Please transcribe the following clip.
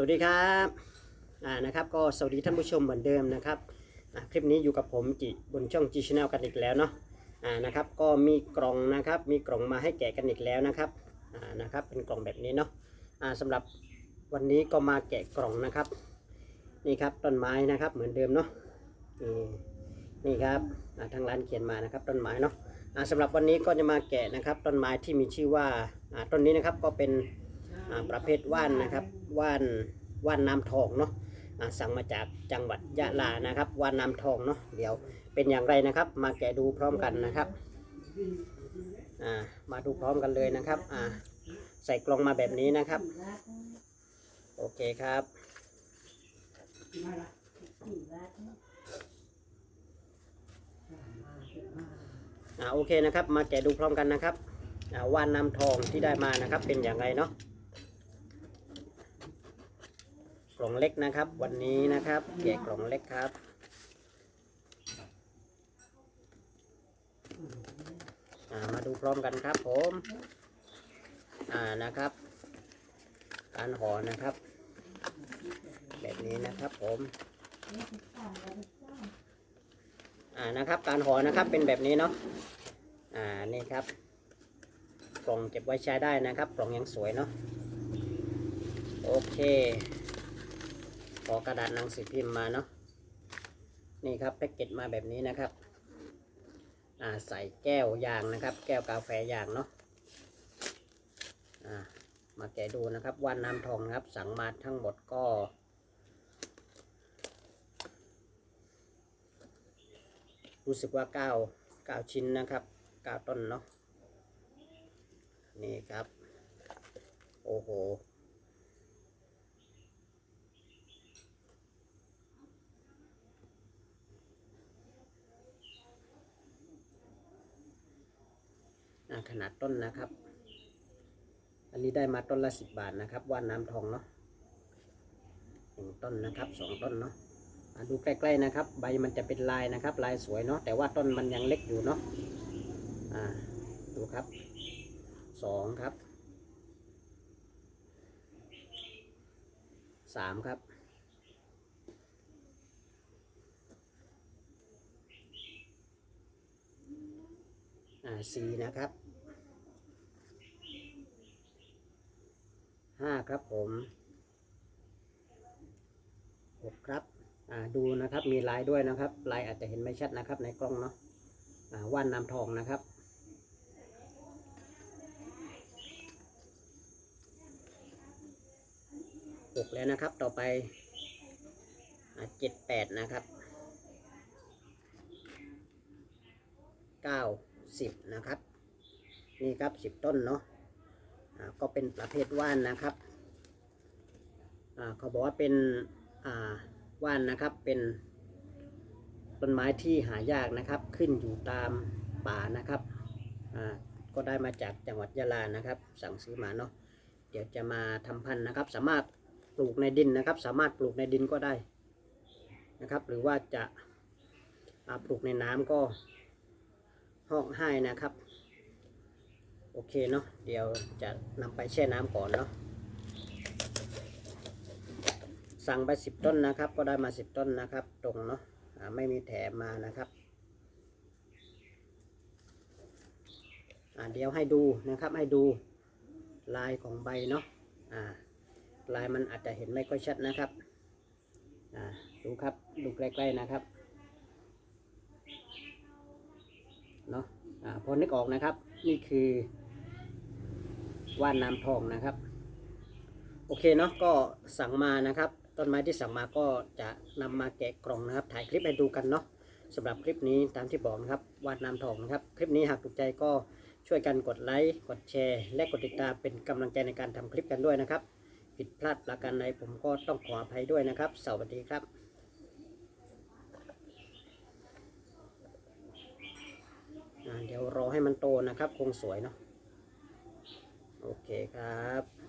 สวัสดีครับอ่านะครับก็สวัสดีท่านผู้ชมเหมือนเดิมนะครับคลิปนี้อยู่กับผมจิบนช่อง G Channel กันอีกแล้วเนาะอ่านะครับก็มีกล่องนะครับมีกล่องมาให้แกะกันอีกแล้วนะครับอ่านะครับเป็นกล่องแบบนี้เนาะอ่าสำหรับวันนี้ก็มาแกะกล่องนะครับ นี่ครับต้นไม้นะครับเหมือนเดิมเนาะนี่นี่ครับอ่าทางร้านเขียนมานะครับต้นไม้เนาะอ่าสำหรับวันนี้ก็จะมาแกะนะครับต้นไม้ที่มีชื่อว่าอ่าต้นนี้นะครับก็เป็น ประเภทว่านนะครับว่านว่านน้ำทองเนาะสั่งมาจากจังหวัดยะลานะครับว่านน้ำทองเนาะเดี๋ยวเป็นอย่างไรนะครับ มาแกะดูพร้อมกันนะครับมาดูพร้อมกันเลยนะครับใส่กล่องมาแบบนี้นะครับ โอเคครับอ่าโอเคนะครับ มาแกะดูพร้อมกันนะครับว่านน้ำทองที่ได้มานะครับเป็นอย่างไรเนาะ กล่องเล็กนะครับ วันนี้นะครับแกะกล่องเล็กครับามาดูพร้อมกันครับผมอ่านะครับ การห่อนะครับ แบบนี้นะครับผมอ่านะครับการห่อนะครับเป็นแบบนี้เนาะอ่านี่ครับกล่องเก็บไว้ใช้ได้นะครับกล่องยังสวยเนาะโอเค ขอกระดาษหนังสือพิมพ์มาเนาะนี่ครับแพ็กเกจมาแบบนี้นะครับอ่าใส่แก้วยางนะครับ แก้วกาแฟยางเนาะอ่ามาแกะดูนะครับว่านน้ำทองนะครับ สั่งมาทั้งหมดก็รู้สึกว่าเก้าเก้าชิ้นนะครับเก้าต้นเนาะนี่ครับ โอ้โห ขนาดต้นนะครับ อันนี้ได้มาต้นละสิบบาทนะครับ ว่านน้ำทองเนาะหนึ่งต้นนะครับสองต้นเนาะดูใกล้ๆนะครับ ใบมันจะเป็นลายนะครับ ลายสวยเนาะแต่ว่าต้นมันยังเล็กอยู่เนาะอ่าดูครับสองครับสามครับสี่นะครับ ห้าครับผมหกครับ อ่า ดูนะครับ มีลายด้วยนะครับ ลายอาจจะเห็นไม่ชัดนะครับ ในกล้องเนาะ อ่า ว่านน้ำทองนะครับหกแล้วนะครับ ต่อไปเจ็ดแปดนะครับเก้าสิบนะครับ นี่ครับสิบต้นเนาะ ก็เป็นประเภทว่านนะครับเขาบอกว่าเป็นว่านนะครับเป็นต้นไม้ที่หายากนะครับขึ้นอยู่ตามป่านะครับก็ได้มาจากจังหวัดยะลานะครับ สั่งซื้อมาเนาะเดี๋ยวจะมาทำพันธุ์นะครับ สามารถปลูกในดินนะครับ สามารถปลูกในดินก็ได้นะครับ หรือว่าจะปลูกในน้ำก็ห้องให้นะครับ โอเคเนาะเดี๋ยวจะนำไปแช่น้ำก่อนเนาะสั่งไปสิบต้นนะครับ ก็ได้มาสิบต้นนะครับ ตรงเนาะไม่มีแถมมานะครับเดี๋ยวให้ดูนะครับให้ดูลายของใบเนาะลายมันอาจจะเห็นไม่ค่อยชัดนะครับดูครับดูใกล้ๆนะครับเนาะอ่าพอนึกออกนะครับ นี่คือ ว่านน้ำทองนะครับ โอเคเนาะก็สั่งมานะครับต้นไม้ที่สั่งมาก็จะนำมาแกะกล่องนะครับ ถ่ายคลิปให้ดูกันเนาะสำหรับคลิปนี้ตามที่บอกนะครับว่านน้ำทองนะครับ คลิปนี้หากถูกใจก็ช่วยกันกดไลค์กดแชร์ และกดติดตามเป็นกำลังใจในการทำคลิปกันด้วยนะครับ ผิดพลาดประการใดผมก็ต้องขออภัยด้วยนะครับ สวัสดีครับ่าเดี๋ยวรอให้มันโตนะครับ คงสวยเนาะ โอเคครับ